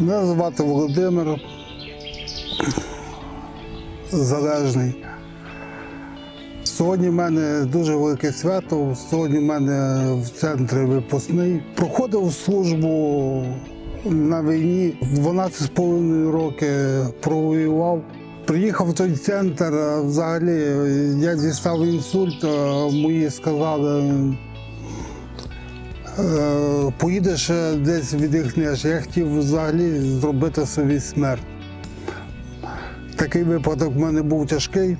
Мене звати Володимир Залежний. Сьогодні в мене дуже велике свято. Сьогодні в мене в центрі випускний. Проходив службу на війні 12,5 роки провоював. Приїхав в той центр, взагалі я дістав інсульт, мої сказали, Е, поїдеш е, десь віддихнеш. Я хотів взагалі зробити собі смерть. Такий випадок в мене був тяжкий, е,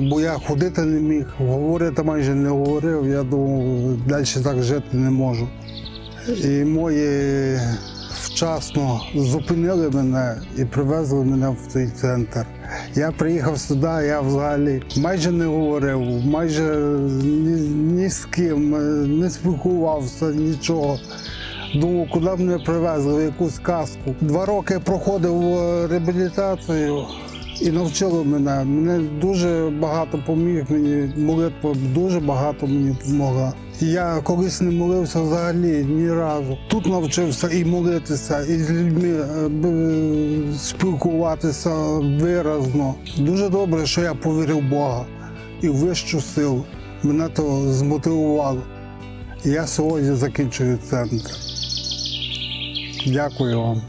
бо я ходити не міг, говорити майже не говорив. Я думав, далі так жити не можу. І мої вчасно зупинили мене і привезли мене в цей центр. Я приїхав сюди, я взагалі майже не говорив, майже ні, ні з ким, е, не спілкувався, нічого. Думав, куди мене привезли, якусь казку. Два роки проходив е, реабілітацію і навчили мене. Мене дуже багато поміг, мені молитва дуже багато мені допомогла. Я колись не молився взагалі ні разу. Тут навчився і молитися, і з людьми е, спілкуватися виразно. Дуже добре, що я повірив в Бога і в вищу силу. Мене то змотивувало. Я сьогодні закінчую центр. Дякую вам.